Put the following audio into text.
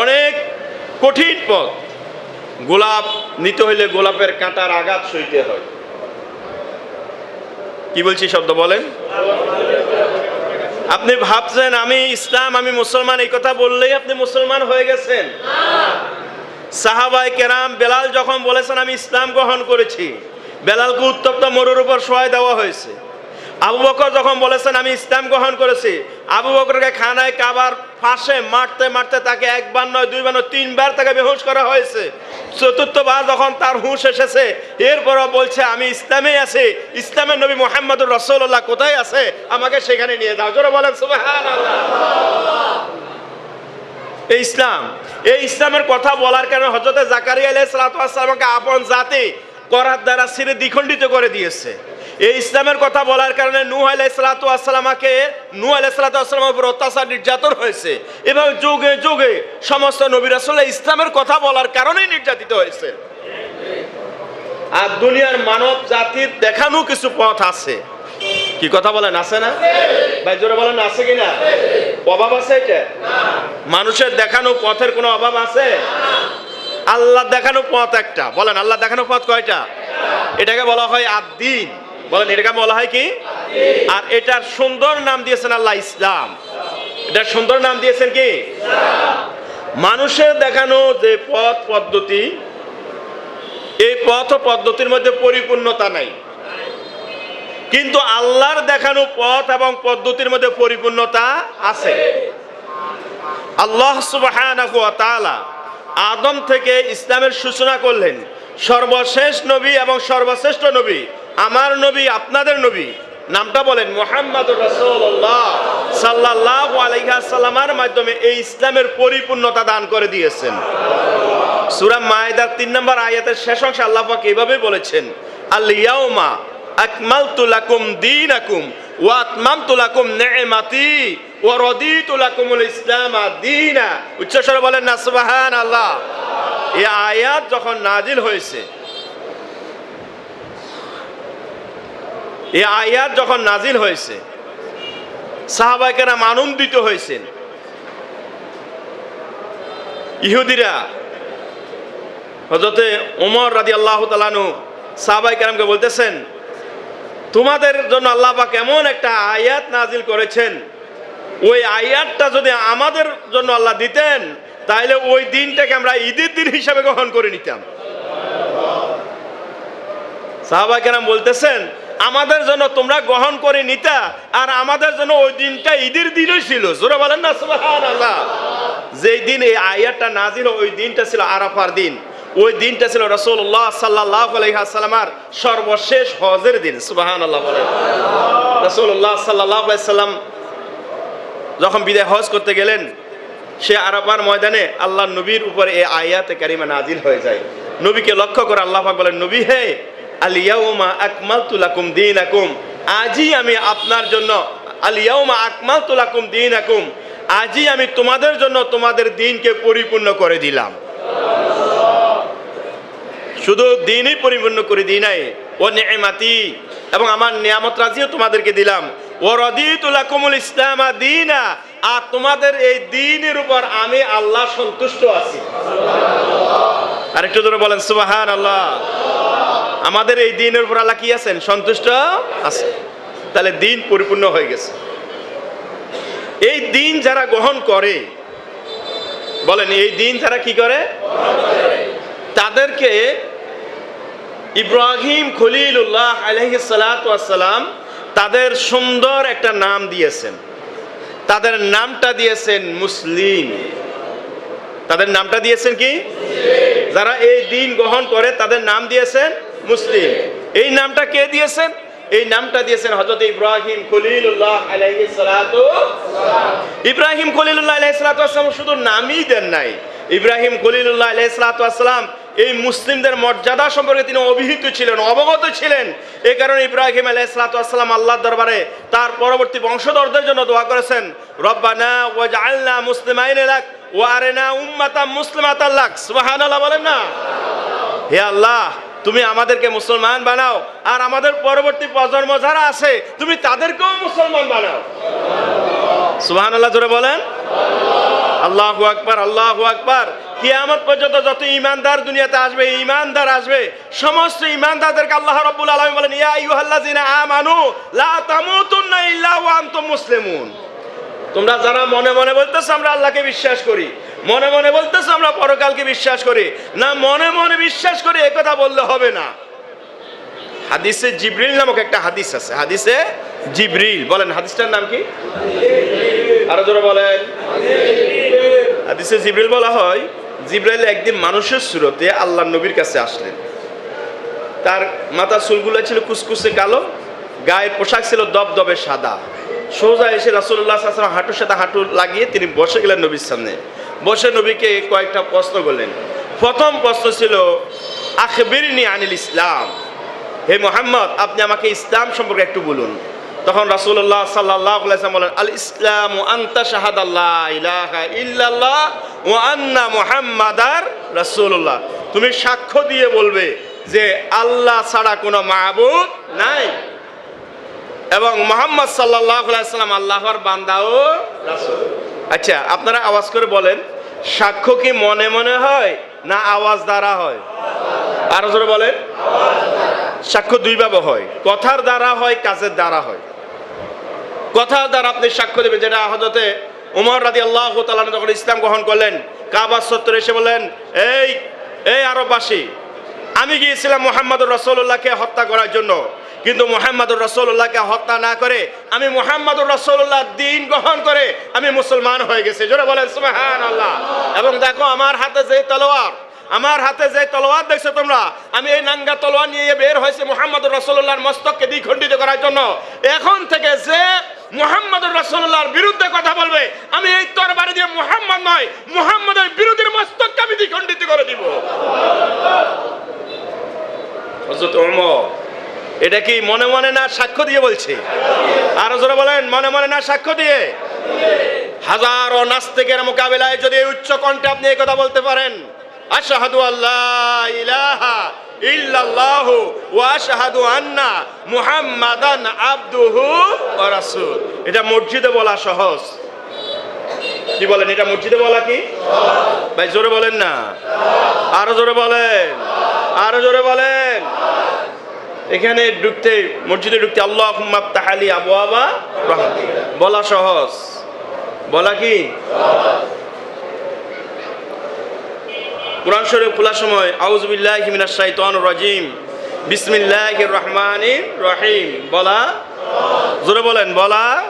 অনেক কঠিন পথ। গোলাপ, নিতে হইলে গোলাপের কাঁটার আঘাত সইতে হয়। কি বলছি শব্দ বলেন? আপনি ভাবছেন, আমি ইসলাম, আমি মুসলমান, এই কথা বললেই আপনি মুসলমান হয়ে গেছেন। সাহাবাই কেরাম বেলাল যখন বলেছেন, আমি ইসলাম গ্রহণ করেছি, বেলালকে উত্তপ্ত মরুর উপর সহায় দেওয়া হয়েছে। আবু বকর যখন বলেছেন, আমি ইসলাম গ্রহণ করেছি। আবু বকরকে খানায় কাবার ফাঁসে মারতে মারতে তাকে একবার নয় দুইবার নয় তিনবার তাকে বেহুশ করা হয়েছে। চতুর্থবার যখন তার হুঁশ এসেছে, এরপরও বলছে, আমি ইসলামে আছি। ইসলামের নবী মোহাম্মদুর রসুল্লাহ কোথায় আছে? আমাকে সেখানে নিয়ে যাও। জোরে বলেন এই ইসলাম, এই ইসলামের কথা বলার কারণে হজরতে জাকারিয়া আলাইহিস সালাতামকে আপন জাতি করার দ্বারা সিরে দ্বিখণ্ডিত করে দিয়েছে। এই ইসলামের কথা বলার কারণে নূহ আলাইহিস সালাতামকে নূহ আলাইহিস সালাতামের উপর অত্যাচার নির্যাতন হয়েছে। এবং যুগে যুগে সমস্ত নবী আসলে ইসলামের কথা বলার কারণেই নির্যাতিত হয়েছে। আর দুনিয়ার মানব জাতির দেখানো কিছু পথ আছে। কি কথা বলেন, আছে না? ভাই, জোরে বলেন, আছে কি না অভাব আছে এটা? মানুষের দেখানো পথের কোনো অভাব আছে? আল্লাহ দেখানো পথ একটা। বলেন, আল্লাহ দেখানো পথ কয়টা? এটাকে বলা হয় আদিন বলেন এটাকে বলা হয় কি? আর এটার সুন্দর নাম দিয়েছেন আল্লাহ ইসলাম। এটার সুন্দর নাম দিয়েছেন কি? মানুষের দেখানো যে পথ পদ্ধতি, এই পথ পদ্ধতির মধ্যে পরিপূর্ণতা নাই। কিন্তু আল্লাহর দেখানো পথ এবং পদ্ধতির মধ্যে পরিপূর্ণতা আছে। আল্লাহ তাআলা আদম থেকে ইসলামের সূচনা করলেন। সর্বশেষ নবী এবং সর্বশ্রেষ্ঠ নবী আমার নবী, আপনাদের নবী, নামটা বলেন মোহাম্মদ আলাইহি মাধ্যমে এই ইসলামের পরিপূর্ণতা দান করে দিয়েছেন। সূরা মায়েদার তিন নম্বর আয়াতের শেষ অংশে আল্লাহ পাক এইভাবে বলেছেন আল ইয়াউমা আকমালতু লাকুম দীনাকুম ওয়া আতমামতু লাকুম নি'মাতি ওয়া রাদিতু লাকুমুল ইসলাম দীনা। উচ্চ স্বরে বলেন না, সুবহানাল্লাহ। এই আয়াত যখন নাজিল হয়েছে এই আয়াত যখন নাজিল হয়েছে সাহাবাইকেরাম আনন্দিত হয়েছেন। ইহুদিরা হজরতে ওমর রাজি আল্লাহ তালানু সাহাবাই কালামকে বলতেছেন, তোমাদের জন্য আল্লাহ পাক এমন একটা আয়াত নাজিল করেছেন। ওই আয়াতটা যদি আমাদের জন্য আল্লাহ দিতেন তাহলে ওই দিনটাকে আমরা ঈদের দিন হিসাবে গ্রহণ করে নিতাম। সাহাবাই কেরাম বলতেছেন আমাদের জন্য তোমরা গ্রহণ করে নিতা, আর আমাদের জন্য ওই দিনটা ঈদের দিনই ছিল। জোরে বলেন না, সুবহানাল্লাহ। যেই দিন এই আয়াতটা নাজিল, ওই দিনটা ছিল আরাফার দিন। ওই দিনটা ছিল রসুল্লাহ সাল্লাহ আলাইসাল্লামার সর্বশেষ হজের দিন সুবাহান আল্লাহ বলেন রসুল্লাহ সাল্লাহ যখন বিদায় হজ করতে গেলেন, সে আরাফার ময়দানে আল্লাহ নবীর উপরে এই আয়াতে কারিমা নাজিল হয়ে যায়। নবীকে লক্ষ্য করে আল্লাহ বলেন, নবী হে আলিয়াউমা আকমাল তুলাকুম দিন আকুম আজই আমি আপনার জন্য আলিয়াউমা আকমাল তুলাকুম দিন আকুম আজই আমি তোমাদের জন্য তোমাদের দিনকে পরিপূর্ণ করে দিলাম। শুধু দিনই পরিপূর্ণ করে দিই নাই। ও নেমাতি এবং আমার নিয়ামত রাজিও তোমাদেরকে দিলাম। ও রদিতুল্লাহ কুমুল ইসলাম দিনা, আর তোমাদের এই দিনের উপর আমি আল্লাহ সন্তুষ্ট আছি। আর একটু ধরে বলেন সুবাহান আল্লাহ আমাদের এই দিনের উপর আল্লাহ কি আছেন? সন্তুষ্ট আছে। তাহলে দিন পরিপূর্ণ হয়ে গেছে। এই দিন যারা গ্রহণ করে, বলেন, এই দিন যারা কি করে? তাদেরকে ইব্রাহিম খলিলুল্লাহ আলহি সালাম তাদের সুন্দর একটা নাম দিয়েছেন। তাদের নামটা দিয়েছেন মুসলিম। তাদের নামটা দিয়েছেন কি? যারা এই দিন গ্রহণ করে তাদের নাম দিয়েছেন মুসলিম। এই নামটা কে দিয়েছেন? এই নামটা দিয়েছেন হজরত ইব্রাহিম খলিলুল্লাহ আলাইহি সালাতু ইব্রাহিম খলিলুল্লাহ আলাইহি সালাতু শুধু নামই দেন নাই। ইব্রাহিম খলিলুল্লাহ আলাইহি সালাতু এই মুসলিমদের মর্যাদা সম্পর্কে তিনি অভিহিত ছিলেন, অবগত ছিলেন। এই কারণে ইব্রাহিম আসসালাম আল্লাহর দরবারে তার পরবর্তী বংশধরদের জন্য দোয়া করেছেন, রব্বানা ওয়াজআলনা মুসলিমাইন লাক ওয়া আরিনা উম্মাতাম মুসলিমাতাল লাক। সুবহানাল্লাহ বলেন না? হে আল্লাহ তুমি আমাদেরকে মুসলমান বানাও। আর আমাদের পরবর্তী প্রজন্ম যারা আছে, তুমি তাদেরকেও মুসলমান বানাও। সুহান আল্লাহ জোরে বলেন। আল্লাহ আকবার আল্লাহ আকবার। কিয়ামত পর্যন্ত যত ইমানদার দুনিয়াতে আসবে ইমানদার আসবে, সমস্ত ইমানদারদেরকে আল্লাহ রাব্বুল আলামিন বলেন, ইয়া আইয়ুহাল্লাযিনা আমানু লা তামুতুন্না ইল্লা ওয়া আনতুম মুসলিমুন। তোমরা যারা মনে মনে বলতেছো, আমরা আল্লাহকে বিশ্বাস করি। মনে মনে বলতেছো আমরা পরকালকে বিশ্বাস করি। না, মনে মনে বিশ্বাস করি একথা বললে হবে না। হাদিসে জিব্রিল নামক একটা হাদিস আছে। হাদিসে জিব্রিল। বলেন, হাদিসটার নাম কি? আরও জোরে বলেন। হাদিসে জিব্রিল বলা হয়, জিব্রাইল একদিন মানুষের সুরতে আল্লাহ নবীর কাছে আসলেন। তার মাথার চুলগুলো ছিল কুসকুসে কালো, গায়ের পোশাক ছিল দবদবে সাদা। সোজা এসে রাসুল্লাহ হাঁটুর সাথে হাঁটু লাগিয়ে তিনি বসে গেলেন নবীর সামনে। বসে নবীকে কয়েকটা প্রশ্ন করলেন। প্রথম প্রশ্ন ছিল, আখবিরনি আনিল ইসলাম? হে মোহাম্মদ, আপনি আমাকে ইসলাম সম্পর্কে একটু বলুন। তখন রাসূলুল্লাহ সাল্লাল্লাহু আলাইহি বলেন আল ইসলাম আনতা শাহাদাল্লাহ ইলাহা ইল্লাল্লাহ ওয়া আন্না মুহাম্মাদার রাসূলুল্লাহ। তুমি সাক্ষ্য দিয়ে বলবে যে আল্লাহ ছাড়া কোনো মাবুদ নাই। এবং মোহাম্মদ আলাইহি সাল্লাম আল্লাহর বান্দা ও রাসূল। আচ্ছা আপনারা আওয়াজ করে বলেন সাক্ষ্য কি মনে মনে হয় না আওয়াজ দ্বারা হয়? আরও জোরে বলেন। সাক্ষ্য দুই দুইভাবে হয়। কথার দ্বারা হয়, কাজের দ্বারা হয়। কথার দ্বারা আপনি সাক্ষ্য দেবেন। যেটা হজরতে উমর রাদি আল্লাহ যখন ইসলাম গ্রহণ করলেন কাবার সত্তর এসে বলেন এই এই আরববাসী, আমি গিয়েছিলাম মোহাম্মদুর রসৌল্লাহকে হত্যা করার জন্য। কিন্তু মোহাম্মদুর রসৌল্লাহকে হত্যা না করে, আমি মোহাম্মদুর রসৌল্লাহ দিন গ্রহণ করে আমি মুসলমান হয়ে গেছি। জোরে বলেন সুবহান আল্লাহ এবং দেখো, আমার হাতে যে তলোয়ার, আমার হাতে যে তলোয়ার দেখছ তোমরা, আমি এই নাঙ্গা তলোয়ার নিয়ে বের হয়েছে মোহাম্মদ রসল্লাহর মস্তককে দ্বিখণ্ডিত করার জন্য। এখন থেকে যে মোহাম্মদ রসল্লাহর বিরুদ্ধে কথা বলবে, আমি এই তরবারি দিয়ে মোহাম্মদ নয়, মোহাম্মদের বিরোধীর মস্তককে আমি দ্বিখণ্ডিত করে দিব। ওমর এটা কি মনে মনে না সাক্ষ্য দিয়ে বলছি? আরও জোরে বলেন, মনে মনে না সাক্ষ্য দিয়ে? হাজারো নাস্তিকের মোকাবিলায় যদি উচ্চ কণ্ঠে আপনি এই কথা বলতে পারেন, আশহাদু আল্লাহ ইলাহা ইল্লাল্লাহ ওয়া আশহাদু আন্না মুহাম্মাদান আবদুহু ওয়া রাসূল। এটা মসজিদে বলা সহজ। কি বলেন, এটা মসজিদে বলা কি? ভাই, জোরে বলেন না। আরও জোরে বলেন। আরও জোরে বলেন। এখানে ঢুকতে, মসজিদে ঢুকতে আল্লাহ তাহালি আবু আবা বলা সহজ। বলা কি? কোরআন শরীফ খোলার সময় আউজবিল্লাহ মিনাশ শাইতানির রাজিম। বিসমিল্লাহ রহমান রহিম। বলা? জোরে বলেন, বলা?